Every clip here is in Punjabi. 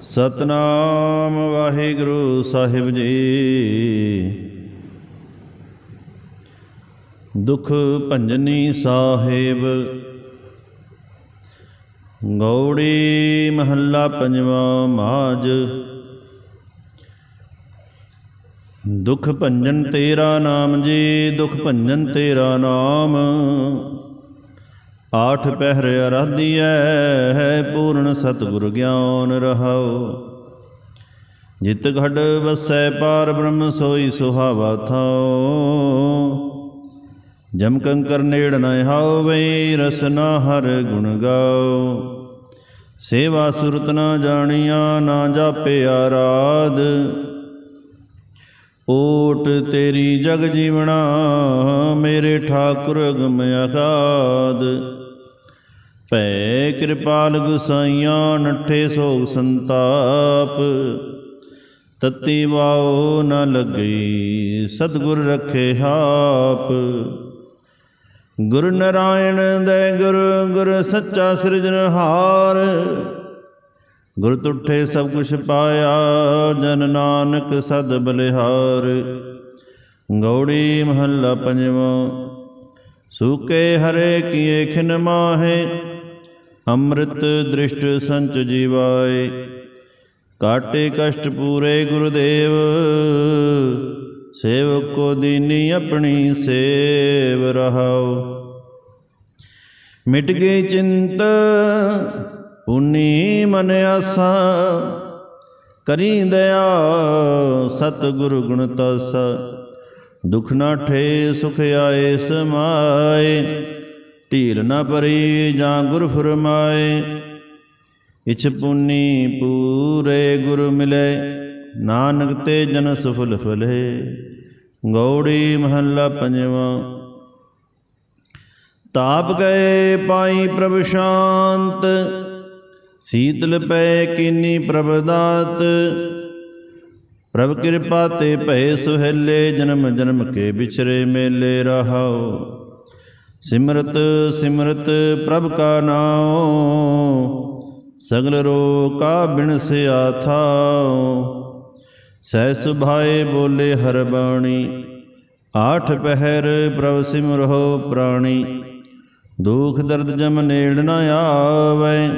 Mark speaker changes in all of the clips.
Speaker 1: ਸਤਨਾਮ ਵਾਹਿਗੁਰੂ ਸਾਹਿਬ ਜੀ। ਦੁਖ ਭੰਜਨੀ ਸਾਹਿਬ। ਗੌੜੀ ਮਹੱਲਾ ਪੰਜਵਾ ਮਾਜ। ਦੁਖ ਭੰਜਨ ਤੇਰਾ ਨਾਮ ਜੀ, ਦੁਖ ਭੰਜਨ ਤੇਰਾ ਨਾਮ। ਆਠ ਪਹਿਰ ਅਰਾਧੀਐ ਹੈ ਪੂਰਨ ਸਤਿਗੁਰ ਗਿਆਨ ਰਹਾਉ। ਜਿਤ ਘੜ ਵਸੈ ਪਾਰ ਬ੍ਰਹਮ ਸੋਈ ਸੁਹਾਵਾ ਥਾਉ। ਜਮ ਕੰਕਰ ਨੇੜ ਨ ਹਾਵੇ ਰਸਨਾ ਹਰ ਗੁਣ ਗਾਓ ਸੇਵਾ ਸੁਰਤ ਨਾ ਜਾਣੀਆਂ, ਨਾ ਜਾਪੇ ਆਰਾਧ। ਓਟ ਤੇਰੀ ਜਗ ਜੀਵਣਾ, ਮੇਰੇ ਠਾਕੁਰ ਅਗਮ ਅਗਾਧ। ਭੈ ਕਿਰਪਾਲ ਗੁਸਾਈਆਂ, ਨੱਠੇ ਸੋਗ ਸੰਤਾਪ। ਤਤੀ ਵਾਓ ਨ ਲੱਗਈ, ਸਤਿਗੁਰ ਰਖੇ ਹਾਪ। ਗੁਰ ਨਰਾਇਣ ਦੇ ਗੁਰ ਗੁਰ ਸੱਚਾ ਸਿਰਜਣਹਾਰ ਗੁਰ ਤੁਠੇ ਸਭ ਕੁਛ ਪਾਇਆ, ਜਨ ਨਾਨਕ ਸਦ ਬਲਿਹਾਰ। ਗੌੜੀ ਮਹੱਲਾ ਪੰਜਵਾਂ, ਸੂਕੇ ਹਰੇ ਕੀਏ ਖਿਨ ਮਾਹੇ। ਅੰਮ੍ਰਿਤ ਦ੍ਰਿਸ਼ਟ ਸੰਚ ਜੀਵਾਏ ਕਾਟੇ ਕਸ਼ਟ ਪੂਰੇ ਗੁਰਦੇਵ, ਸੇਵਕ ਕੋ ਦੀਨੀ ਆਪਣੀ ਸੇਵ ਰਹਾਉ। ਮਿਟ ਗਈ ਚਿੰਤ, ਪੁਨੀ ਮਨ ਆਸਾ ਕਰੀ ਦਇਆ ਸਤਿਗੁਰ ਗੁਣ ਤਸ। ਦੁਖ ਨਾ ਠੇ ਸੁਖ ਆਏ ਸਮਾਏ ਢੀਲ ਨਾ ਪਰੀ ਜਾਂ ਗੁਰ ਫਰਮਾਏ ਇਛ ਪੁਨੀ ਪੂਰੇ ਗੁਰ ਮਿਲੇ, ਨਾਨਕ ਤੇ ਜਨ ਸਫਲ ਫਲੇ। ਗੌੜੀ ਮਹੱਲਾ ਪੰਜਵਾਂ। ਤਾਪ ਗਏ ਪਾਈ ਪ੍ਰਭ ਸ਼ਾਂਤ, ਸੀਤਲ ਪੈ ਕੀਨੀ ਪ੍ਰਭ ਦਾਤ। ਪ੍ਰਭ ਕਿਰਪਾ ਤੇ ਭਏ ਸੁਹੇਲੇ, ਜਨਮ ਜਨਮ ਕੇ ਵਿਚਰੇ ਮੇਲੇ ਰਹਾਓ। ਸਿਮਰਤ ਸਿਮਰਤ ਪ੍ਰਭ ਕਾ ਨਾਮ ਸਗਲ ਰੋ ਕਾ ਬਿਨਸਿਆ ਥਾਉ। ਸਹਿ ਸੁਭਾਏ ਬੋਲੇ ਹਰ ਬਾਣੀ, ਆਠ ਪਹਿਰ ਪ੍ਰਭ ਸਿਮਰੋ ਪ੍ਰਾਣੀ। ਦੁਖ ਦਰਦ ਜਮ ਨੇੜ ਨਾ ਆਵੈ,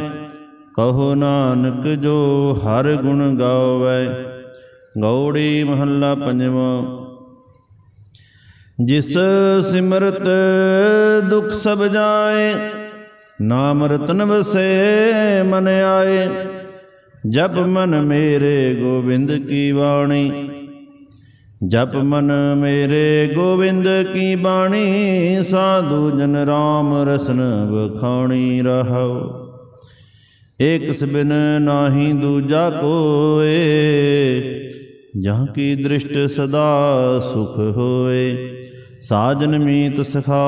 Speaker 1: ਕਹੋ ਨਾਨਕ ਜੋ ਹਰ ਗੁਣ ਗਾਵੈ। ਗੌੜੀ ਮਹੱਲਾ ਪੰਜਵਾ ਜਿਸ ਸਿਮਰਤ ਦੁਖ ਸਭ ਜਾਏ, ਨਾਮ ਰਤਨ ਵਸੇ ਮਨ ਆਏ। ਜਪ ਮਨ ਮੇਰੇ ਗੋਬਿੰਦ ਕੀ ਬਾਣੀ, ਜਪ ਮਨ ਮੇਰੇ ਗੋਬਿੰਦ ਕੀ ਬਾਣੀ, ਸਾਧੂ ਜਨ ਰਾਮ ਰਸਨ ਬਖਾਣੀ ਰਹੋ ਏਕ ਸਬਿਨ ਨਾਹੀ ਦੂਜਾ ਕੋਏ ਜਾਂ ਕੀ ਦ੍ਰਿਸ਼ਟ ਸਦਾ ਸੁਖ ਹੋਏ। ਸਾਜਨ ਮੀਤ ਸਖਾ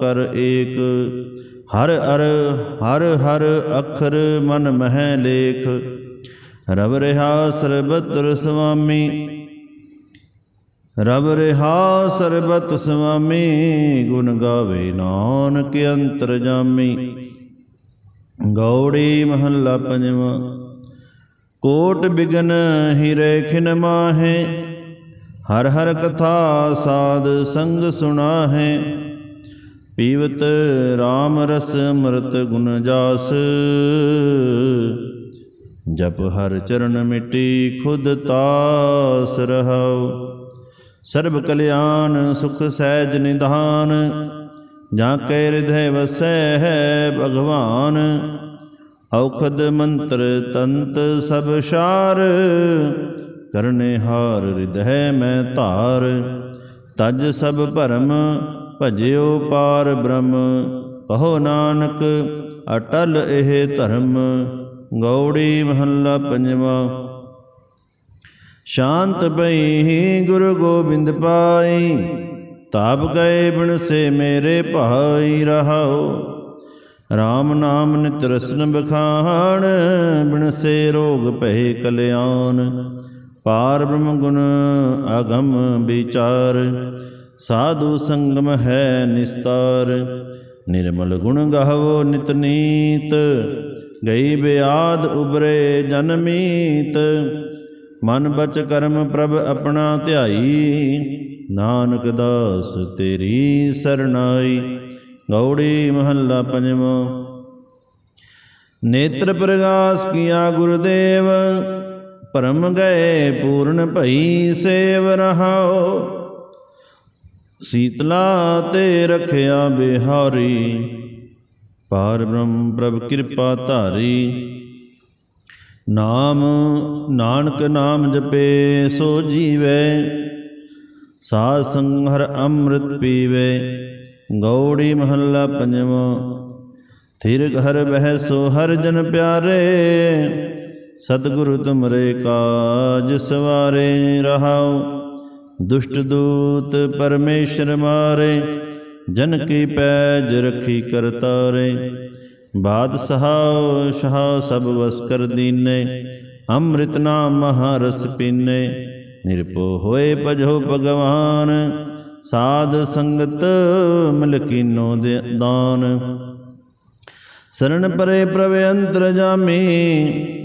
Speaker 1: ਕਰ ਏਕ। ਹਰ ਅਰ, ਹਰ ਹਰ ਅਖਰ ਮਨ ਮਹਿ ਲੇਖ। ਰਬ ਰਹਾ ਸਰਬਤਰ ਸੁਆਮੀ ਰਬ ਰਹਾ ਸਰਬਤ ਸੁਆਮੀ ਗੁਣ ਗਾਵੇ ਨਾਨਕ ਅੰਤਰ ਜਾਮੀ। ਗੌੜੀ ਮਹੱਲਾ ਪੰਜਵਾ। ਕੋਟ ਬਿਗਨ ਹਿਰੇ ਖਿਨ ਮਾਹੇ। ਹਰ ਹਰ ਕਥਾ ਸਾਧ ਸੰਗ ਸੁਣਾਹੇ, ਪੀਵਤ RAM ਰਸ ਮਰਤ ਗੁਣ ਜਾਸ। ਜਪ ਹਰ ਚਰਨ ਮਿਟੀ ਖੁਦ ਤਾਸ ਰਹਾਉ। ਸਰਬ ਕਲਿਆਣ ਸੁਖ ਸਹਿਜ ਨਿਧਾਨ, ਜਾਂ ਕੈ ਹਿਰਦੈ ਵਸੈ ਹੈ ਭਗਵਾਨ। ਔਖਦ ਮੰਤਰ ਤੰਤ ਸਭ ਸ਼ਾਰ ਕਰਨੇ ਹਾਰ ਹਿਰਦੈ ਮੈਂ ਧਾਰ। ਤਜ ਸਭ ਭਰਮ ਭਜਿਓ ਪਾਰ ਬ੍ਰਹਮ। ਕਹੋ ਨਾਨਕ, ਅਟਲ ਇਹ ਧਰਮ। ਗੌੜੀ ਮਹੱਲਾ ਪੰਜਵਾ। ਸ਼ਾਂਤ ਬਈ ਗੁਰੂ ਗੋਬਿੰਦ ਪਾਈ। ਤਾਪ ਗਏ ਬਿਨ ਸੇ ਮੇਰੇ ਭਾਈ ਰਹਾਓ RAM ਨਾਮ ਨਿਤ ਰਸਨ ਬਖਾਣ, ਬਿਨ ਸੇ ਰੋਗ ਭਏ ਕਲਿਆਣ। ਪਾਰ ਬ੍ਰਹਮ ਗੁਣ ਅਗਮ ਵਿਚਾਰ, ਸਾਧੂ ਸੰਗਮ ਹੈ ਨਿਸਤਾਰ। ਨਿਰਮਲ ਗੁਣ ਗਾਵੋ ਨਿਤ ਨੀਤ, ਗਈ ਬਿਆਦ ਉਬਰੇ ਜਨਮੀਤ ਮਨ ਬਚ ਕਰਮ ਪ੍ਰਭ ਆਪਣਾ ਧਿਆਈ, ਨਾਨਕ ਦਾਸ ਤੇਰੀ ਸਰਨਾਈ ਗੌੜੀ ਮਹੱਲਾ ਪੰਜਵਾਂ। ਨੇਤਰ ਪ੍ਰਗਾਸ ਕੀਆ ਗੁਰਦੇਵ ਪਰਮ ਗਏ ਪੂਰਨ ਭਈ ਸੇਵ ਰਹਾਓ। ਸੀਤਲਾ ਤੇ ਰਖਿਆ ਬਿਹਾਰੀ, ਪਾਰ ਬ੍ਰਹਮ ਪ੍ਰਭ ਕਿਰਪਾ ਧਾਰੀ। ਨਾਮ ਨਾਨਕ ਨਾਮ ਜਪੇ ਸੋ ਜੀਵੈ, ਸਾਧ ਸੰਗ ਹਰ ਅੰਮ੍ਰਿਤ ਪੀਵੇ। ਗੌੜੀ ਮਹੱਲਾ ਪੰਜਵਾਂ, ਥਿਰ ਘਰ ਬਹਿ ਸੋ ਹਰ ਜਨ ਪਿਆਰੇ। ਸਤਿਗੁਰੂ ਤੁਮਰੇ ਕਾਜ ਸਵਾਰੇ ਰਹਾਉ ਦੁਸ਼ਟ ਦੂਤ ਪਰਮੇਸ਼ਰ ਮਾਰੇ, ਜਨ ਕੀ ਪੈਜ ਰਖੀ ਕਰਤਾਰੇ। ਬਾਦ ਸਹਾਉ ਸ਼ਾਹ ਸਭ ਵਸ ਕਰ ਦੀਨੇ, ਅੰਮ੍ਰਿਤ ਨਾਮ ਮਹਾਰਸ ਪੀਨੇ। ਨਿਰਪੋ ਹੋਏ ਭਜੋ ਭਗਵਾਨ, ਸਾਧ ਸੰਗਤ ਮਿਲ ਕੀਨੋ ਦੇ ਦਾਨ। ਸਰਣ ਪਰੇ ਪ੍ਰਭ ਅੰਤਰ ਜਾਮੀ,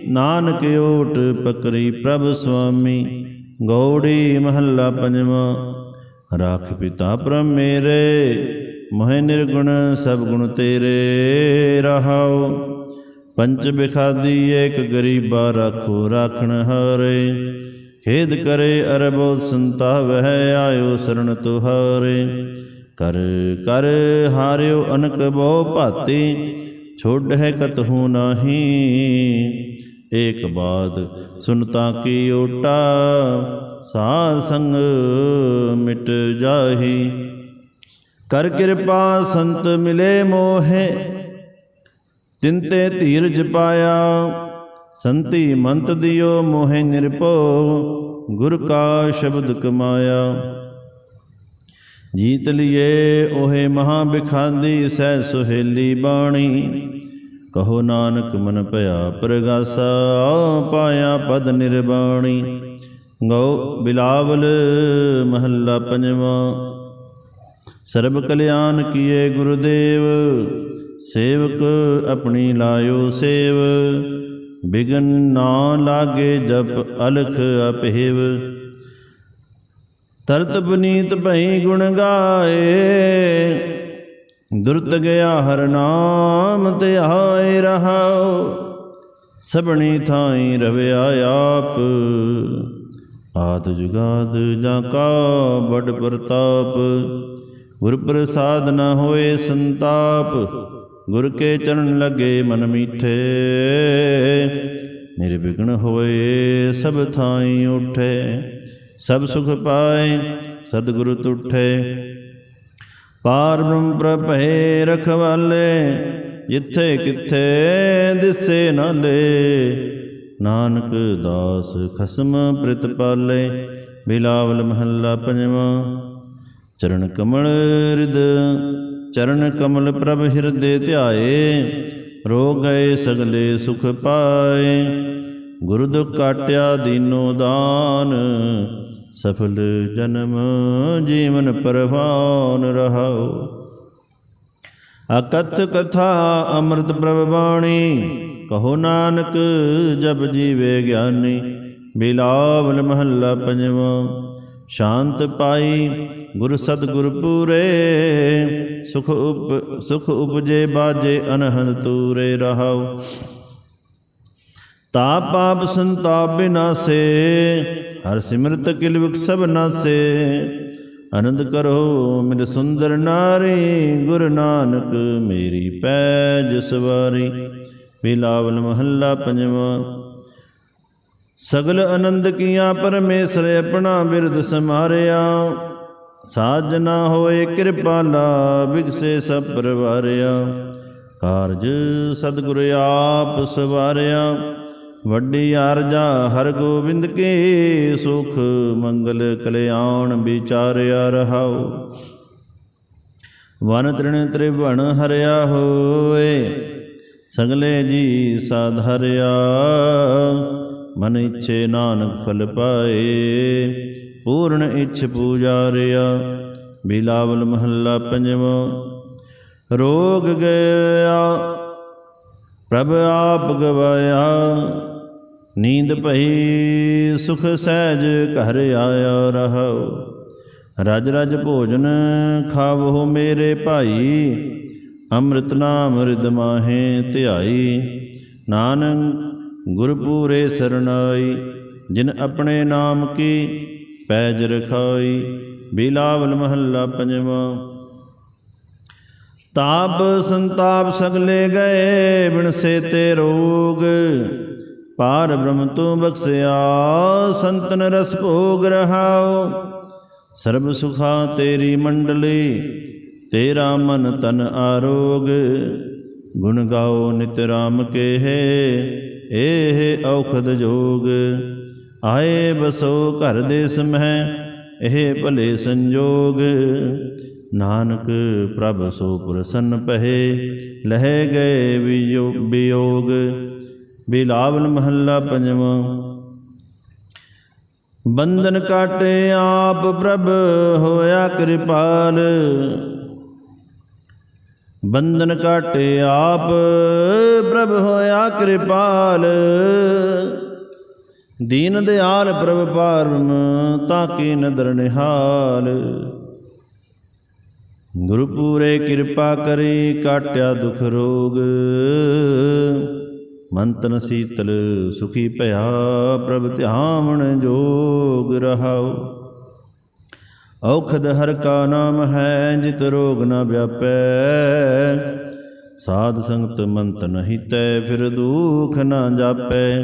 Speaker 1: ਨਾਨਕ ਓਟ ਪਕਰੀ ਪ੍ਰਭ ਸੁਆਮੀ। ਗੌੜੀ ਮਹੱਲਾ ਪੰਜਵਾਂ, ਰਾਖ ਪਿਤਾ ਪ੍ਰਭ ਮੇਰੇ, ਮੋਹਿ ਨਿਰਗੁਣ ਸਭ ਗੁਣ ਤੇਰੇ ਰਹਾਉ। ਪੰਚ ਬਿਖਾਦੀ ਏਕ ਗਰੀਬਾ ਰਾਖੋ ਰਾਖਣ ਹਾਰੇ, ਖੇਦ ਕਰੇ ਅਰਬੋ ਸੰਤਾਵਹਿ ਆਇਓ ਸਰਣ ਤੁਹਾਰੇ। ਕਰ ਕਰ ਹਾਰਿਓ ਅਨਕ ਬਹੁ ਭਾਤੀ ਛੋੜ ਹੈ ਕਤਹੂ ਨਾਹੀ। ਏਕ ਬਾਦ ਸੁਨਤਾ ਕੀ ਓਟਾ, ਸਾਧ ਸੰਗ ਮਿਟ ਜਾਹੀ। ਕਰ ਕਿਰਪਾ ਸੰਤ ਮਿਲੇ ਮੋਹੇ, ਤਿੰਤੇ ਧੀਰਜ ਪਾਇਆ। ਸੰਤੀ ਮੰਤ ਦਿਓ ਮੋਹਿ ਨਿਰਪੋ ਗੁਰ ਕਾ ਸ਼ਬਦ ਕਮਾਇਆ। ਜੀਤ ਲਿਏ ਓਹੇ ਮਹਾ ਬਿਖਾਂਦੀ ਸਹਿ ਸੁਹੇਲੀ ਬਾਣੀ। ਕਹੋ ਨਾਨਕ ਮਨ ਭਇਆ ਪ੍ਰਗਾਸਾ, ਪਾਇਆ ਪਦ ਨਿਰਬਾਣੀ। ਗਉ ਬਿਲਾਵਲ ਮਹੱਲਾ ਪੰਜਵਾਂ। ਸਰਬ ਕਲਿਆਣ ਕੀਏ ਗੁਰਦੇਵ, ਸੇਵਕ ਆਪਣੀ ਲਾਇਓ ਸੇਵ। ਬਿਗਨ ਨਾ ਲਾਗੇ ਜਪ ਅਲਖ ਅਪਹਿਵ। ਤਰਤ ਬਨੀਤ ਭਈ ਗੁਣ ਗਾਏ। ਦੁਰਤ ਗਿਆ ਹਰ ਨਾਮ ਤੇ ਆਏ ਰਹਾਉ। ਸਭਣੀ ਥਾਈ ਰਵਿਆ ਆਪ। ਆਤ ਜੁਗਾਦ ਜਾਂ ਕਾ ਬੜ ਪ੍ਰਤਾਪ। ਗੁਰ ਪ੍ਰਸਾਦ ਨ ਹੋਏ ਸੰਤਾਪ। ਗੁਰ ਕੇ ਚਰਨ ਲਗੇ ਮਨ ਮੀਠੇ। ਨਿਰਵਿਘਨ ਹੋਏ ਸਭ ਥਾਈ ਉਠੇ। ਸਭ ਸੁਖ ਪਾਏ, ਸਤਿਗੁਰੂ ਤੁਠੇ। ਪਾਰ ਬ੍ਰਹਮ ਪ੍ਰਭੇ ਰਖਵਾਲੇ ਜਿੱਥੇ ਕਿੱਥੇ ਦਿਸੇ ਨਾਲੇ। ਨਾਨਕ ਦਾਸ ਖਸਮ ਪ੍ਰਿਤ ਪਾਲੇ, ਬਿਲਾਵਲ ਮਹੱਲਾ ਪੰਜਵਾਂ। ਚਰਨ ਕਮਲ ਰਿਦ ਚਰਨ ਕਮਲ ਪ੍ਰਭ ਹਿਰਦੇ ਧਿਆਏ ਰੋ ਗਏ ਸਗਲੇ ਸੁਖ ਪਾਏ। ਗੁਰੂ ਦੁਖ ਕਾਟਿਆ ਦੀਨੋ ਦਾਨ, ਸਫਲ ਜਨਮ ਜੀਵਨ ਪਰਵਾਨ ਰਹਾਉ। ਅਕਥ ਕਥਾ ਅੰਮ੍ਰਿਤ ਪ੍ਰਭ ਬਾਣੀ, ਕਹੋ ਨਾਨਕ ਜਬ ਜੀਵੇ ਗਿਆਨੀ, ਬਿਲਾਵਲ ਮਹੱਲਾ ਪੰਜਵਾਂ। ਸ਼ਾਂਤ ਪਾਈ ਗੁਰ ਸਤਿਗੁਰ ਪੂਰੇ, ਸੁਖ ਉਪ ਸੁਖ ਉਪਜੇ ਬਾਜੇ ਅਨਹਦ ਤੂਰੇ ਰਹਾਉ। ਤਾ ਪਾਪ ਸੰਤਾਪ ਬਿਨਾਸੇ, ਹਰ ਸਿਮਰਤ ਕਿਲ ਵਿਕ ਸਭ ਨਾਸੇ। ਆਨੰਦ ਕਰੋ ਮਿਲ ਸੁੰਦਰ ਨਾਰੀ, ਗੁਰ ਨਾਨਕ ਮੇਰੀ ਪੈਜ ਸਵਾਰੀ। ਬਿਲਾਵਲ ਮਹੱਲਾ ਪੰਜਵਾਂ। ਸਗਲ ਆਨੰਦ ਕੀਆ ਪਰਮੇਸ਼ਰ ਆਪਣਾ ਬਿਰਦ ਸਮਾਰਿਆ ਸਾਜਨਾ ਹੋਏ ਕਿਰਪਾਲਾ ਵਿਗਸੇ ਸਭ ਪਰਵਾਰਿਆ। ਕਾਰਜ ਸਤਿਗੁਰ ਆਪ ਸਵਾਰਿਆ। ਵੱਡੀ ਆਰਜਾ ਹਰ ਗੋਬਿੰਦ ਕੇ ਸੁਖ ਮੰਗਲ ਕਲਿਆਣ ਵਿਚਾਰਿਆ ਰਹਾਉ। ਵਨ ਤ੍ਰਿਣ ਤ੍ਰਿਵਣ ਹਰਿਆ ਹੋਏ, ਸਗਲੇ ਜੀ ਸਾਧਰਿਆ ਮਨ ਇਛੇ ਨਾਨਕ ਫਲ ਪਾਏ, ਪੂਰਨ ਇਛ ਪੂਜਾਰਿਆ। ਬਿਲਾਵਲ ਮਹੱਲਾ ਪੰਜਵਾਂ, ਰੋਗ ਗਿਆ ਪ੍ਰਭ ਆਪ ਗਵਾਇਆ। ਨੀਂਦ ਭਈ ਸੁਖ ਸਹਿਜ ਘਰ ਆਇਆ ਰਹੋ ਰਜ ਰਜ ਭੋਜਨ ਖਾਵੋ ਮੇਰੇ ਭਾਈ। ਅੰਮ੍ਰਿਤ ਨਾਮ ਰਿਦ ਮਾਹੇ ਧਿਆਈ। ਨਾਨਕ ਗੁਰਪੂਰੇ ਸਰਨਾਈ ਜਿਨ ਆਪਣੇ ਨਾਮ ਕੀ ਪੈਜ ਰਖਾਈ। ਬਿਲਾਵਲ ਮਹੱਲਾ ਪੰਜਵਾਂ। ਤਾਪ ਸੰਤਾਪ ਸਗਲੇ ਗਏ ਬਿਨਸੇ ਤੇ ਰੋਗ। ਪਾਰ ਬ੍ਰਹਮ ਤੂੰ ਬਖਸਿਆ, ਸੰਤਨ ਰਸ ਭੋਗ ਰਹਾਓ। ਸਰਬ ਸੁਖਾ ਤੇਰੀ ਮੰਡਲੀ, ਤੇਰਾ ਮਨ ਤਨ ਆਰੋਗ। ਗੁਣ ਗਾਓ ਨਿਤ ਰਾਮ ਕੇ ਹੈ ਇਹ ਔਖਦ ਜੋਗ। ਆਏ ਬਸੋ ਘਰ ਦੇ ਸਮਹਿ, ਇਹ ਭਲੇ ਸੰਜੋਗ। ਨਾਨਕ ਪ੍ਰਭ ਸੋ ਪ੍ਰਸੰਨ ਪਹੇ, ਲਹਿ ਗਏ ਵਿਯੋ- ਵਿਯੋਗ ਬਿਲਾਵਲ ਮਹੱਲਾ ਪੰਜਵਾਂ। ਬੰਧਨ ਕਾਟੇ ਆਪ ਪ੍ਰਭ ਹੋਇਆ ਕਿਰਪਾਲ ਬੰਧਨ ਕਾਟੇ ਆਪ ਪ੍ਰਭ ਹੋਇਆ ਕਿਰਪਾਲ ਦੀਨ ਦਿਆਲ ਪ੍ਰਭ ਪਾਰਮ ਤਾਂ ਕੀ ਨਦਰ ਨਿਹਾਲ। ਗੁਰੂ ਪੂਰੇ ਕਿਰਪਾ ਕਰੀ, ਕਾਟਿਆ ਦੁਖ ਰੋਗ। ਮੰਤਨ ਸੀਤਲ ਸੁਖੀ ਭਇਆ ਪ੍ਰਭ ਧਿਆਵਣ ਜੋਗ ਰਹਾਉ। ਔਖਦ ਹਰ ਕਾ ਨਾਮ ਹੈ, ਜਿਤ ਰੋਗ ਨ ਵਿਆਪੈ। ਸਾਧ ਸੰਗਤ ਮੰਤ ਨਹੀਂ ਤੈ, ਫਿਰ ਦੁਖ ਨ ਜਾਪੈ।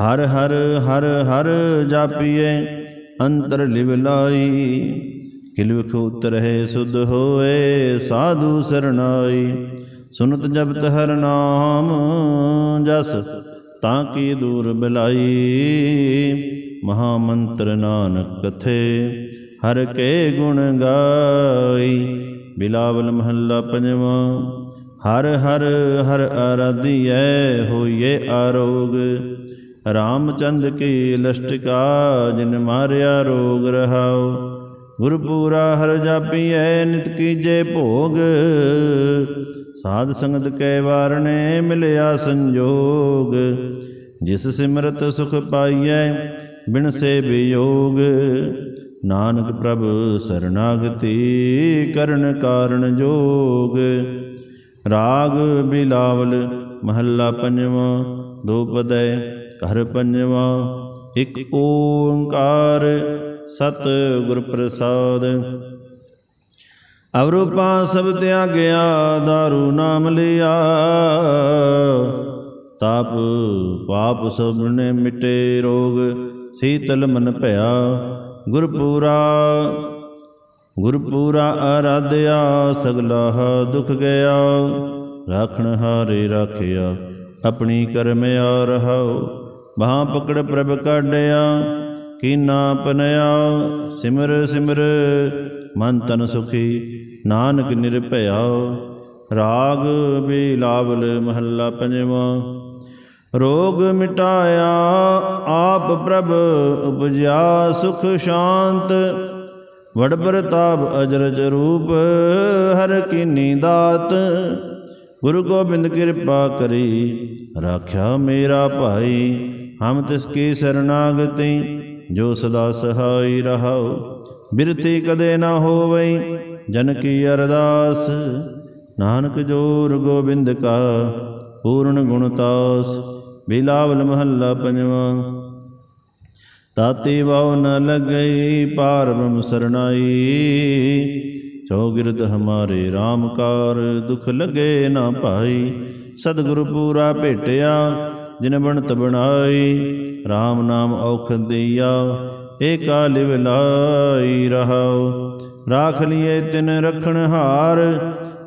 Speaker 1: ਹਰ ਹਰ ਹਰ ਹਰ ਜਾਪੀਏ ਅੰਤਰ ਲਿਵ ਲਾਈ। ਕਿਲਵਖ ਉਤਰਹਿ ਸੁਧ ਹੋਏ, ਸਾਧੂ ਸਰਨਾਈ ਸੁਨਤ ਜਪਤ ਹਰ ਨਾਮ, ਜਸ ਤਾਂ ਕੀ ਦੂਰ ਬਲਾਈ। ਮਹਾ ਮੰਤਰ ਨਾਨਕ ਕਥੇ, ਹਰ ਕੇ ਗੁਣ ਗਾਈ। ਬਿਲਾਵਲ ਮਹੱਲਾ ਪੰਜਵਾਂ, ਹਰ ਹਰ ਹਰ ਆਰਾਧੀਐ, ਹੋਈਏ ਆਰੋਗ। ਰਾਮਚੰਦ ਕੀ ਲਸ਼ਟਿਕਾ, ਜਿਨ ਮਾਰਿਆ ਰੋਗ ਰਹਾਉ। ਗੁਰਪੂਰਾ ਹਰ ਜਾਪੀਐ, ਨਿਤ ਕੀਜੇ ਭੋਗ। ਸਾਧ ਸੰਗਤ ਕੈ ਵਾਰਣੇ ਮਿਲਿਆ ਸੰਜੋਗ, ਜਿਸ ਸਿਮਰਤ ਸੁਖ ਪਾਈਐ, ਬਿਨ ਸੇ ਵਿਯੋਗ ਨਾਨਕ ਪ੍ਰਭ ਸਰਨਾਗਤੀ ਕਰਨ ਕਾਰਨ ਜੋਗ। ਰਾਗ ਬਿਲਾਵਲ ਮਹੱਲਾ ਪੰਜਵਾਂ, ਦੋ ਪਦੈ ਘਰ ਪੰਜਵਾਂ। ਇੱਕ ਓੰਕਾਰ ਸਤ ਗੁਰ ਪ੍ਰਸਾਦ ਅਵਰੂਪਾ ਸਭ ਤਿਆਗਿਆ ਦਾਰੂ ਨਾਮ ਲਿਆ। ਤਾਪ ਪਾਪ ਸਭ ਨੇ ਮਿਟੇ ਰੋਗ, ਸੀਤਲ ਮਨ ਭਇਆ। ਗੁਰਪੂਰਾ ਗੁਰਪੂਰਾ ਆਰਾਧਿਆ ਸਗਲਾ ਦੁਖ ਗਿਆ। ਰਾਖਣ ਹਾਰੇ ਰਾਖਿਆ, ਆਪਣੀ ਕਰਮ ਆ ਰਹਾਉ ਬਾਹ ਪਕੜ ਪ੍ਰਭ ਕਾਢਿਆ, ਕੀਨਾ ਪਨਿਆ। ਸਿਮਰ ਸਿਮਰ, ਮਨ ਤਨ ਸੁਖੀ ਨਾਨਕ ਨਿਰਭਇਆ ਰਾਗ ਬਿਲਾਵਲ ਮਹੱਲਾ ਪੰਜਵਾਂ। ਰੋਗ ਮਿਟਾਇਆ, ਆਪ ਪ੍ਰਭ ਉਪਜਿਆ, ਸੁਖ ਸ਼ਾਂਤ। ਵਡ ਪ੍ਰਤਾਪ ਅਜਰਜ ਰੂਪ, ਹਰ ਕੀਨੀ ਦਾਤ ਗੁਰੂ ਗੋਬਿੰਦ ਕਿਰਪਾ ਕਰੀ, ਰਾਖਿਆ ਮੇਰਾ ਭਾਈ, ਹਮ ਤਿਸ ਕੀ ਸਰਨਾਗਤੀ, ਜੋ ਸਦਾ ਸਹਾਈ ਰਹਾਉ। ਬਿਰਤੀ ਕਦੇ ਨਾ ਹੋਵਈ ਜਨ ਕੀ ਅਰਦਾਸ? ਨਾਨਕ ਜੋਰ ਗੋਬਿੰਦ ਕਾ, ਪੂਰਨ ਗੁਣਤਾਸ ਬਿਲਾਵਲ ਮਹੱਲਾ ਪੰਜਵਾਂ। ਤਾਤੇ ਵਾਉ ਨ ਲਗਈ ਪਾਰ ਬ੍ਰਹਮ ਸਰਨਾਈ ਚੌਗਿਰਦ ਹਮਾਰੇ RAM ਕਾਰ, ਦੁਖ ਲਗੇ ਨਾ ਭਾਈ ਸਤਿਗੁਰ ਪੂਰਾ ਭੇਟਿਆ, ਜਿਨ ਬਣਤ ਬਣਾਈ। RAM ਨਾਮ ਔਖ ਦਈਆ, ਏਕਾ ਲਿਵ ਲਾਈ ਰਹਾਉ। ਰਾਖ ਲਿਏ ਤਿਨ ਰਖਣ ਹਾਰ,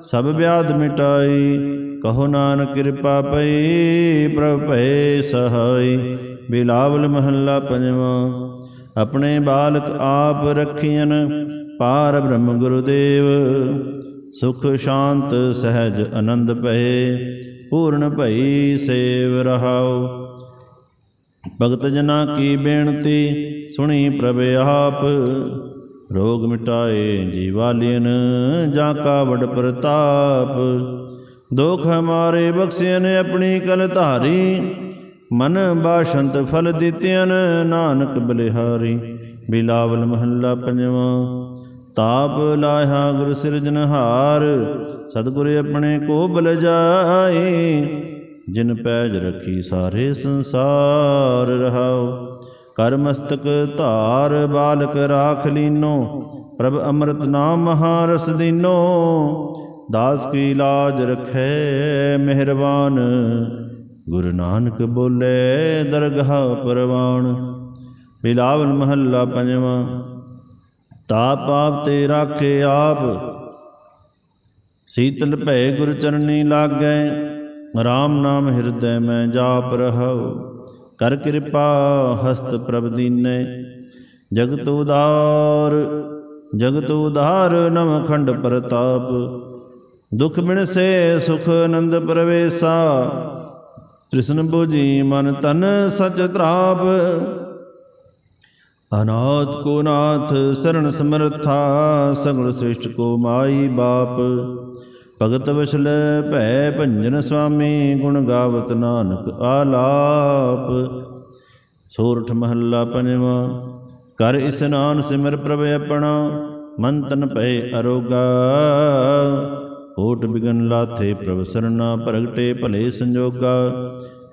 Speaker 1: ਸਭ ਵਿਆਦ ਮਿਟਾਈ। ਕਹੋ ਨਾਨਕ ਕਿਰਪਾ ਪਈ, ਪ੍ਰਭ ਭਏ ਸਹਾਈ। ਬਿਲਾਵਲ ਮਹੱਲਾ ਪੰਜਵਾਂ, ਆਪਣੇ ਬਾਲਕ ਆਪ ਰੱਖੀਨ ਪਾਰ ਬ੍ਰਹਮ ਗੁਰਦੇਵ। ਸੁਖ ਸ਼ਾਂਤ ਸਹਿਜ ਆਨੰਦ ਭਏ, ਪੂਰਨ ਭਈ ਸੇਵ ਰਹਾਉ। ਭਗਤ ਜਨਾ ਕੀ ਬੇਨਤੀ, ਸੁਣੀ ਪ੍ਰਭ ਆਪ। ਰੋਗ ਮਿਟਾਏ ਜੀਵਾਲੀਨ ਜਾਂ ਕਾ ਵਡ ਪ੍ਰਤਾਪ। ਦੁਖ ਹਮਾਰੇ ਬਖਸ਼ਿਆ ਨੇ ਆਪਣੀ ਕਲ ਧਾਰੀ। ਮਨ ਬਾਸ਼ੰਤ ਫਲ ਦਿੱਤਿਆਨ ਨਾਨਕ ਬਲਿਹਾਰੀ। ਬਿਲਾਵਲ ਮਹੱਲਾ ਪੰਜਵਾਂ। ਤਾਪ ਲਾਇਆ ਗੁਰ ਸਿਰਜਨਹਾਰ ਸਤਿਗੁਰ ਆਪਣੇ ਕੋ ਬਲ ਜਾਏ। ਜਿਨ ਪੈਜ ਰੱਖੀ ਸਾਰੇ ਸੰਸਾਰ ਰਹਾਉ ਕਰਮਸਤਕ ਧਾਰ ਬਾਲਕ ਰਾਖ ਲੀਨੋ, ਪ੍ਰਭ ਅੰਮ੍ਰਿਤ ਨਾਮ ਮਹਾਰਸ ਦੀਨੋ, ਦਾਸ ਕੀ ਲਾਜ ਰਖੈ ਮਿਹਰਬਾਨ। ਗੁਰੂ ਨਾਨਕ ਬੋਲੇ, ਦਰਗਾਹ ਪਰਵਾਨ। ਬਿਲਾਵਲ ਮਹੱਲਾ ਪੰਜਵਾਂ, ਤਾਪ ਆਪ ਤੇ ਰਾਖੇ ਆਪ। ਸੀਤਲ ਭੈ ਗੁਰ ਚਰਨੀ ਲਾਗੈ RAM ਨਾਮ ਹਿਰਦੈ ਮੈਂ ਜਾਪ ਰਹਾਉ। ਕਰ ਕਿਰਪਾ ਹਸਤ ਪ੍ਰਭ ਦੀਨੈ। ਜਗਤ ਉਦਾਰ ਜਗਤ ਉਦਾਰ ਨਵ ਖੰਡ ਪ੍ਰਤਾਪ। ਦੁਖ ਬਿਨ ਸੇ ਸੁਖ ਆਨੰਦ ਪ੍ਰਵੇਸਾ। ਤ੍ਰਿਸ਼ਨ ਬੁਝੀ ਮਨ ਤਨ ਸਚ ਤਰਾਪ। ਅਨਾਥ ਕੋ ਨਾਥ ਸਰਣ ਸਮਰਥਾ, ਸਗਲ ਸ੍ਰਿਸ਼ਟ ਕੋ ਮਾਈ ਬਾਪ। ਭਗਤ ਵਸਲ ਭੈ ਭੰਜਨ ਸੁਆਮੀ ਗੁਣ ਗਾਵਤ ਨਾਨਕ ਆਲਾਪ। ਸੋਰਠ ਮਹੱਲਾ ਪੰਜਵਾਂ, ਕਰ ਇਸਨਾਨ ਸਿਮਰ ਪ੍ਰਭ ਆਪਣਾ ਮਨ ਤਨ ਭੈ ਅਰੋਗਾ। ਓਟ ਬਿਗਨ ਲਾਥੇ ਪ੍ਰਭ ਸਰਨਾ, ਪ੍ਰਗਟੇ ਭਲੇ ਸੰਜੋਗਾ।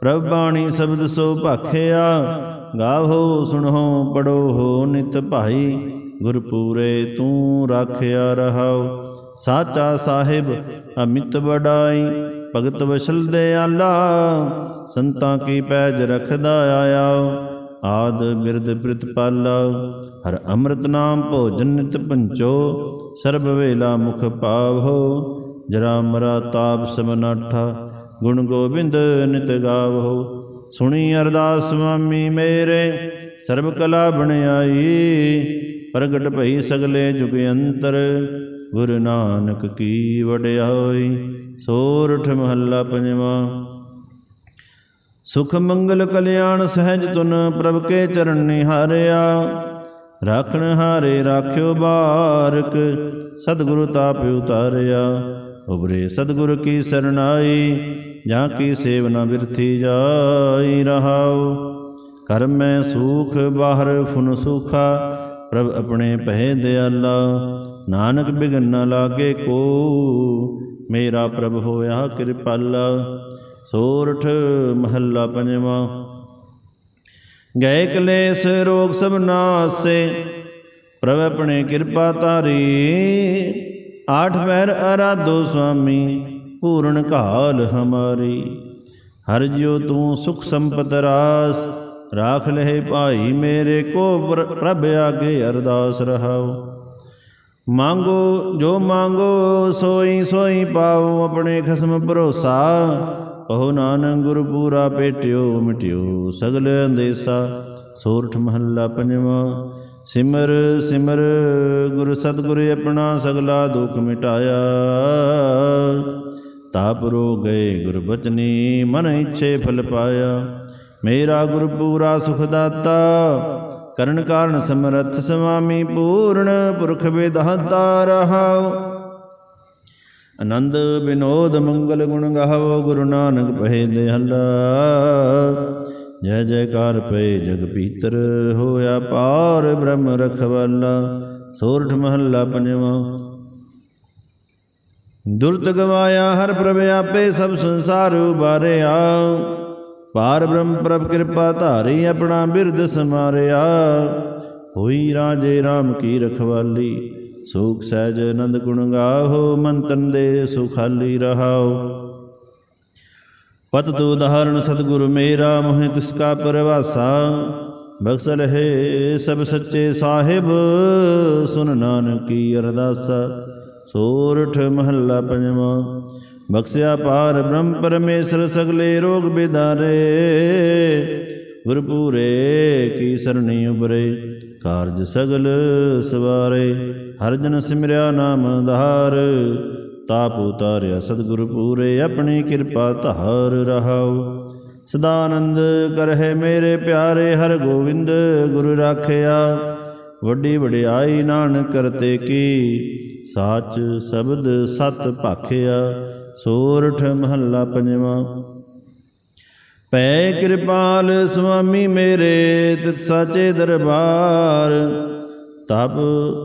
Speaker 1: ਪ੍ਰਭ ਬਾਣੀ ਸ਼ਬਦ ਸੋ ਭਾਖਿਆ, ਗਾਵੋ ਸੁਣੋ ਪੜੋ ਹੋ ਨਿਤ ਭਾਈ। ਗੁਰਪੂਰੇ ਤੂੰ ਰਾਖਿਆ ਰਹਾਓ ਸਾਚਾ ਸਾਹਿਬ ਅਮਿਤ ਵਡਾਈ, ਭਗਤ ਵਸਲ ਦਿਆਲਾ, ਸੰਤਾਂ ਕੀ ਪੈਜ ਰਖਦਾ ਆਇਆ, ਆਦ ਬਿਰਦ ਪ੍ਰਿਤਪਾਲਾ ਹਰ ਅੰਮ੍ਰਿਤ ਨਾਮ ਭੋਜਨ ਨਿਤ ਪੰਚੋ, ਸਰਬ ਵੇਲਾ ਮੁਖ ਪਾਵੋ, ਜਰਾ ਮਰਾ ਤਾਪ ਸਮਨਾਠਾ ਗੁਣ ਗੋਬਿੰਦ ਨਿਤ ਗਾਵੋ, ਸੁਣੀ ਅਰਦਾਸ ਸੁਆਮੀ ਮੇਰੇ, ਸਰਬ ਕਲਾ ਬਣਾਈ, ਪ੍ਰਗਟ ਭਈ ਸਗਲੇ ਜੁਗ ਅੰਤਰ ਗੁਰੂ ਨਾਨਕ ਕੀ ਵਡਿਆਈ, ਸੋਰਠ ਮਹੱਲਾ ਪੰਜਵਾਂ। ਸੁਖ ਮੰਗਲ ਕਲਿਆਣ ਸਹਿਜ ਤੁਨ ਪ੍ਰਭ ਕੇ ਚਰਨ ਨਿਹਾਰਿਆ। ਰਾਖਣ ਹਾਰੇ ਰਾਖਿਓ ਬਾਰਕ, ਸਤਿਗੁਰੂ ਤਾਪ ਉਤਾਰਿਆ। ਉਬਰੇ ਸਤਿਗੁਰ ਕੀ ਸਰਨਾਈ ਜਾਂ ਕੀ ਸੇਵਨਾ ਬਿਰਥੀ ਜਾਈ ਰਹਾਉ। ਕਰ ਮੈਂ ਸੂਖ, ਬਾਹਰ ਫੁਨ ਸੁਖਾ ਪ੍ਰਭ ਆਪਣੇ ਪਹਿ ਦਿਆਲਾ, ਨਾਨਕ ਬਿਗਨ ਨ ਲਾਗੇ ਕੋ, ਮੇਰਾ ਪ੍ਰਭ ਹੋਇਆ ਕਿਰਪਾਲਾ। ਸੋਰਠ ਮਹੱਲਾ ਪੰਜਵਾਂ। ਗਏ ਕਲੇਸ਼ ਰੋਗ ਸਭ ਨਾਸੇ, ਪ੍ਰਭ ਆਪਣੇ ਕਿਰਪਾ ਤਾਰੀ ਆਠ ਪੈਰ ਅਰਾਧੋ ਸੁਆਮੀ, ਪੂਰਨ ਕਾਲ ਹਮਾਰੀ। ਹਰ ਜਿਉ ਤੂੰ ਸੁਖ ਸੰਪਤ ਰਾਸ ਰਾਖ ਲਹਿ ਭਾਈ ਮੇਰੇ ਕੋ ਪ੍ਰ- ਪ੍ਰਭ ਆਗੇ ਅਰਦਾਸ ਰਹਾਓ ਮੰਗੋ, ਜੋ ਮੰਗੋ, ਸੋਈ ਸੋਈ ਪਾਓ ਆਪਣੇ ਖਸਮ ਭਰੋਸਾ। ਕਹੋ ਨਾਨਕ ਗੁਰ ਪੂਰਾ ਪੇਟਿਓ, ਮਿਟਿਓ ਸਗਲ ਅੰਦੇਸਾ। ਸੋਰਠ ਮਹੱਲਾ ਪੰਜਵਾਂ। ਸਿਮਰ ਸਿਮਰ, ਗੁਰ ਸਤਿਗੁਰ ਆਪਣਾ ਸਗਲਾ ਦੁੱਖ ਮਿਟਾਇਆ। ਤਾਪ ਰੋ ਗਏ ਗੁਰ ਬਚਨੀ, ਮਨ ਇੱਛੇ ਫਲ ਪਾਇਆ। ਮੇਰਾ ਗੁਰ ਪੂਰਾ ਸੁਖ ਦਾਤਾ ਕਰਨ ਕਾਰਨ ਸਮਰਥ ਸੁਆਮੀ ਪੂਰਨ ਪੁਰਖ ਵਿਦਾਤਾ ਰਹਾਉ। ਆਨੰਦ ਬਿਨੋਦ ਮੰਗਲ ਗੁਣ ਗਾਵੋ, ਗੁਰੂ ਨਾਨਕ ਪਹਿ ਦਿਹਲਾ ਜੈ ਜੈਕਾਰ ਪਏ ਜਗ ਪੀਤਰ ਹੋਇਆ ਪਾਰ ਬ੍ਰਹਮ ਰਖਵਾਲਾ। ਸੋਰਠ ਮਹੱਲਾ ਪੰਜਵਾਂ। ਦੁਰਤ ਗਵਾਇਆ ਹਰ ਪ੍ਰਭ ਆਪੇ ਸਭ ਸੰਸਾਰ ਉਬਾਰਿਆ ਪਾਰ ਬ੍ਰਹਮ ਪ੍ਰਭ ਕਿਰਪਾ ਧਾਰੀ ਆਪਣਾ ਬਿਰਦ ਸਮਾਰਿਆ ਹੋਈ ਰਾਜੇ RAM ਕੀ ਰਖਵਾਲੀ ਸੂਖ ਸਹਿਜ ਆਨੰਦ ਗੁਣ ਗਾਹੋ, ਮਨ ਤਨ ਦੇ ਸੁਖਾਲੀ ਰਹਾਓ। ਪਤ ਤੂ ਉਦਾਹਰਣ ਸਤਿਗੁਰੂ ਮੇਰਾ, ਮੋਹਿ ਤਿਸ ਕਾ ਪਰਵਾਸਾ। ਬਖਸ਼ਲ ਹੈ ਸਭ ਸੱਚੇ ਸਾਹਿਬ, ਸੁਨ ਨਾਨਕੀ ਅਰਦਾਸਾ। ਸੋਰਠ ਮਹੱਲਾ ਪੰਜਵਾਂ। ਬਖਸ਼ਿਆ ਪਾਰ ਬ੍ਰਹਮ ਪਰਮੇਸ਼ਰ ਸਗਲੇ ਰੋਗ ਬਿਦਾਰੇ। ਗੁਰਪੂਰੇ ਕੀ ਸਰਣੀ ਉਬਰੇ ਕਾਰਜ ਸਗਲ ਸਵਾਰੇ। ਹਰ ਜਨ ਸਿਮਰਿਆ ਨਾਮ ਧਾਰ, ਤਾਪ ਉਤਾਰਿਆ ਸਤਿਗੁਰ ਪੂਰੇ ਆਪਣੀ ਕਿਰਪਾ ਧਾਰ ਰਹਾਉ। ਸਦਾਨੰਦ ਕਰਹਿ ਮੇਰੇ ਪਿਆਰੇ, ਹਰ ਗੋਬਿੰਦ ਗੁਰੂ ਰਾਖਿਆ। ਵੱਡੀ ਵਡਿਆਈ ਨਾਨਕ ਕਰਤੇ ਕੀ, ਸਾਚ ਸ਼ਬਦ ਸਤ ਭਾਖਿਆ। ਸੋਰਠ ਮਹੱਲਾ ਪੰਜਵਾਂ। ਪੈ ਕਿਰਪਾਲ ਸੁਆਮੀ ਮੇਰੇ ਤਿਤ ਸਾਚੇ ਦਰਬਾਰ, ਤਪ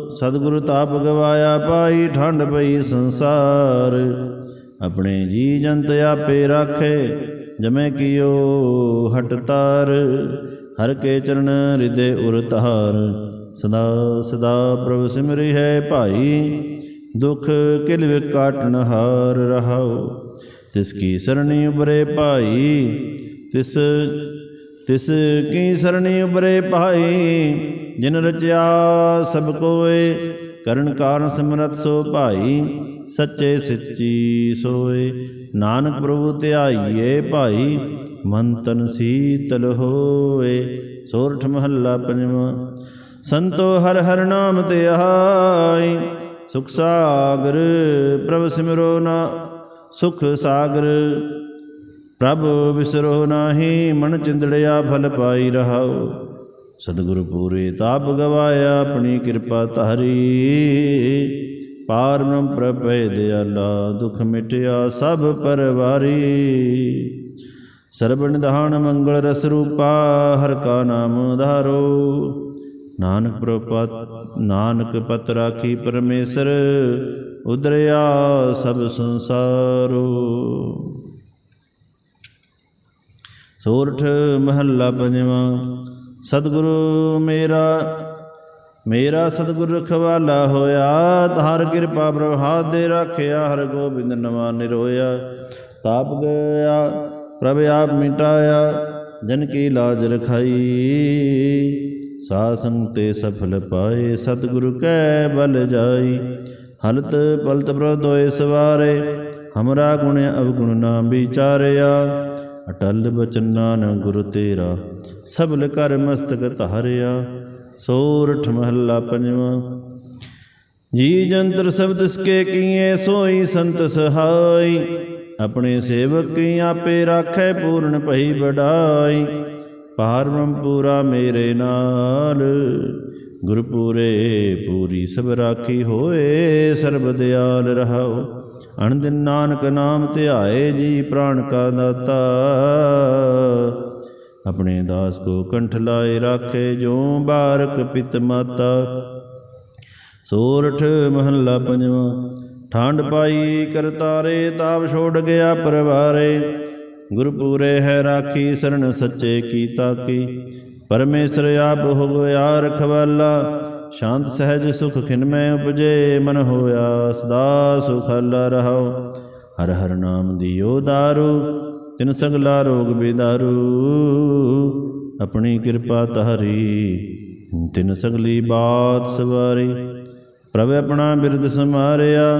Speaker 1: ਸਤਿਗੁਰੂ ਤਾਪ ਗਵਾਇਆ ਪਾਈ ਠੰਡ ਪਈ ਸੰਸਾਰ। ਆਪਣੇ ਜੀ ਜੰਤ ਆਪੇ ਰਾਖੇ, ਜਮੈ ਕੀਓ ਹਟ ਤਾਰ। ਹਰ ਕੇ ਚਰਨ ਹਿਰਦੇ ਉਰ ਤਾਰ ਸਦਾ ਸਦਾ ਪ੍ਰਭ ਸਿਮਰਿ ਹੈ ਭਾਈ। ਦੁਖ ਕਿਲ ਵਿਕਾਟਨ ਹਾਰ ਰਹਾਉ ਤਿਸ ਕੀ ਸਰਣੀ ਉਬਰੇ ਭਾਈ, ਤਿਸ ਤਿਸ ਕੀ ਸਰਣੀ ਉਬਰੇ ਭਾਈ, ਜਿਨ ਰਚਿਆ ਸਭ ਕੋਏ, ਕਰਨ ਕਾਰਨ ਸਿਮਰਤ ਸੋ ਭਾਈ, ਸੱਚੇ ਸੱਚੀ ਸੋਏ। ਨਾਨਕ ਪ੍ਰਭੂ ਧਿਆਈਏ ਭਾਈ, ਮਨ ਤਨ ਸੀਤਲ ਹੋਏ। ਸੋਰਠ ਮਹੱਲਾ ਪੰਜਵਾਂ, ਸੰਤੋ ਹਰ ਹਰ ਨਾਮ ਧਿਆਈ ਸੁਖ ਸਾਗਰ, ਪ੍ਰਭ ਸਿਮਰੋ ਨਾ, ਸੁਖ ਸਾਗਰ। ਪ੍ਰਭ ਵਿਸਰੋ ਨਾਹੀ, ਮਨ ਚਿੰਦੜਿਆ, ਫਲ ਪਾਈ ਰਹਾਉ। ਸਤਿਗੁਰ ਪੂਰੇ ਤਾਪ ਗਵਾਇਆ, ਆਪਣੀ ਕਿਰਪਾ ਧਾਰੀ। ਪਾਰ ਬ੍ਰਹਮ ਪ੍ਰਭੇ ਦਿਆਲਾ ਦੁਖ ਮਿਟਿਆ, ਸਭ ਪਰਵਾਰੀ। ਸਰਬ ਨਿਧਾਨ ਮੰਗਲ ਰਸ ਰੂਪਾ, ਹਰ ਕਾ ਨਾਮ ਧਾਰੋ। ਨਾਨਕ ਪ੍ਰਪਤ ਨਾਨਕ ਪਤ ਰਾਖੀ ਪਰਮੇਸ਼ਰ, ਉਦਰਿਆ ਸਭ ਸੰਸਾਰੋ। ਸੋਰਠ ਮਹੱਲਾ ਪੰਜਵਾਂ, ਸਤਿਗੁਰੂ ਮੇਰਾ ਮੇਰਾ ਸਤਿਗੁਰ ਰਖਵਾਲਾ ਹੋਇਆ ਹਰ ਕਿਰਪਾ ਪ੍ਰਭਾਤ ਦੇ ਰੱਖਿਆ, ਹਰ ਗੋਬਿੰਦ ਨਵਾ ਨਿਰੋਇਆ। ਤਾਪ ਗਿਆ, ਪ੍ਰਭ ਆਪ ਮਿਟਾਇਆ, ਜਨ ਕੀ ਲਾਜ ਰਖਾਈ। ਸਾ ਸੰਗ ਤੇ ਸਫਲ ਪਾਏ, ਸਤਿਗੁਰੂ ਕੈ ਬਲ ਜਾਈ। ਹਲਤ ਪਲਤ ਪ੍ਰਭ ਸਵਾਰੇ, ਹਮਰਾ ਗੁਣ ਅਵਗੁਣ ਨਾ ਵਿਚਾਰਿਆ। ਅਟਲ ਬਚਨ ਨਾਨਕ ਗੁਰ ਤੇਰਾ, ਸਬਲ ਕਰ ਮਸਤਕ ਧਾਰਿਆ। ਸੋਰਠ ਮਹੱਲਾ ਪੰਜਵਾਂ, ਜੀ ਜੰਤਰ ਸਬਦ ਸਕੇ ਕੀਏ, ਸੋਈ ਸੰਤ ਸਹਾਈ। ਆਪਣੇ ਸੇਵਕ ਕੀ ਆਪੇ ਰਾਖੈ, ਪੂਰਨ ਭਈ ਬੜਾਈ ਪਾਰ ਪੂਰਾ ਮੇਰੇ ਨਾਲ। ਗੁਰਪੂਰੇ ਪੂਰੀ ਸਭ ਰਾਖੀ ਹੋਏ, ਸਰਬ ਦਿਆਲ ਰਹਾਓ। ਅਣਦਿਨ ਨਾਨਕ ਨਾਮ ਧਿਆਏ ਜੀ ਪ੍ਰਾਣ ਕਾ ਦਾਤਾ। ਆਪਣੇ ਦਾਸ ਕੋ ਕੰਠ ਲਾਏ ਰਾਖੇ ਜੋ ਬਾਰਕ ਪਿਤ ਮਾਤਾ। ਸੋਰਠ ਮਹੱਲਾ ਪੰਜਵਾਂ ਠੰਡ ਪਾਈ ਕਰਤਾਰੇ, ਤਾਪ ਛੋੜ ਗਿਆ ਪਰਵਾਰੇ। ਗੁਰਪੂਰੇ ਹੈ ਰਾਖੀ ਸਰਣ ਸੱਚੇ ਕੀ। ਤਾਕੀ ਪਰਮੇਸ਼ਰ ਆਪ ਹੋ ਗਿਆ ਰਖਵਾਲਾ ਸ਼ਾਂਤ ਸਹਿਜ ਸੁਖ ਖਿਨਮੈ ਉਪਜੇ, ਮਨ ਹੋਇਆ ਸਦਾ ਸੁਖਾਲਾ ਰਹਾਉ। ਹਰ ਹਰ ਨਾਮ ਦਿਓ ਦਾਰੂ, ਤਿਨ ਸਗਲਾ ਰੋਗ ਬਿਦਾਰੂ। ਆਪਣੀ ਕਿਰਪਾ ਤਾਰੀ ਤਿਨ ਸਗਲੀ ਬਾਤ ਸਵਾਰੀ। ਪ੍ਰਭ ਆਪਣਾ ਬਿਰਦ ਸਮਾਰਿਆ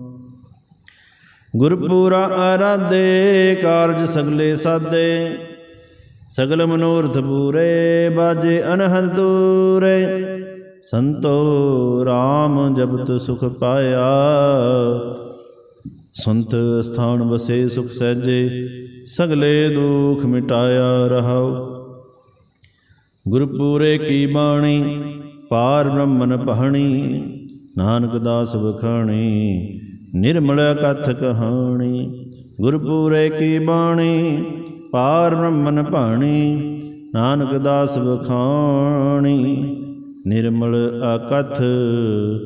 Speaker 1: ਗੁਰਪੂਰਾ ਆਰਾਧੇ, ਕਾਰਜ ਸਗਲੇ ਸਾਦੇ। ਸਗਲ ਮਨੋਰਥ ਪੂਰੇ, ਬਾਜੇ ਅਨਹਦ ਦੂਰੇ। ਸੰਤੋ RAM ਜਪਤ ਸੁਖ ਪਾਇਆ। ਸੰਤ ਸਥਾਨ ਵਸੇ ਸੁਖ ਸਹਿਜੇ, ਸਗਲੇ ਦੁਖ ਮਿਟਾਇਆ ਰਹਾਉ। ਗੁਰਪੂਰੇ ਕੀ ਬਾਣੀ, ਪਾਰ ਬ੍ਰਹਮਨ ਪਹਣੀ। ਨਾਨਕ ਦਾਸ ਵਖਾਣੀ। ਨਿਰਮਲ ਕਥ ਕਹਾਣੀ ਗੁਰਪੂਰੇ ਕੀ ਬਾਣੀ, ਪਾਰ ਬ੍ਰਹਮਨ ਭਾਣੀ, ਨਾਨਕ ਦਾਸ ਵਖਾਣੀ, ਨਿਰਮਲ ਅਕਥ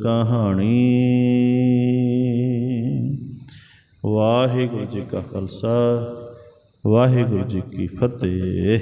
Speaker 1: ਕਹਾਣੀ। ਵਾਹਿਗੁਰੂ ਜੀ ਕਾ ਖਾਲਸਾ, ਵਾਹਿਗੁਰੂ ਜੀ ਕੀ ਫਤਿਹ।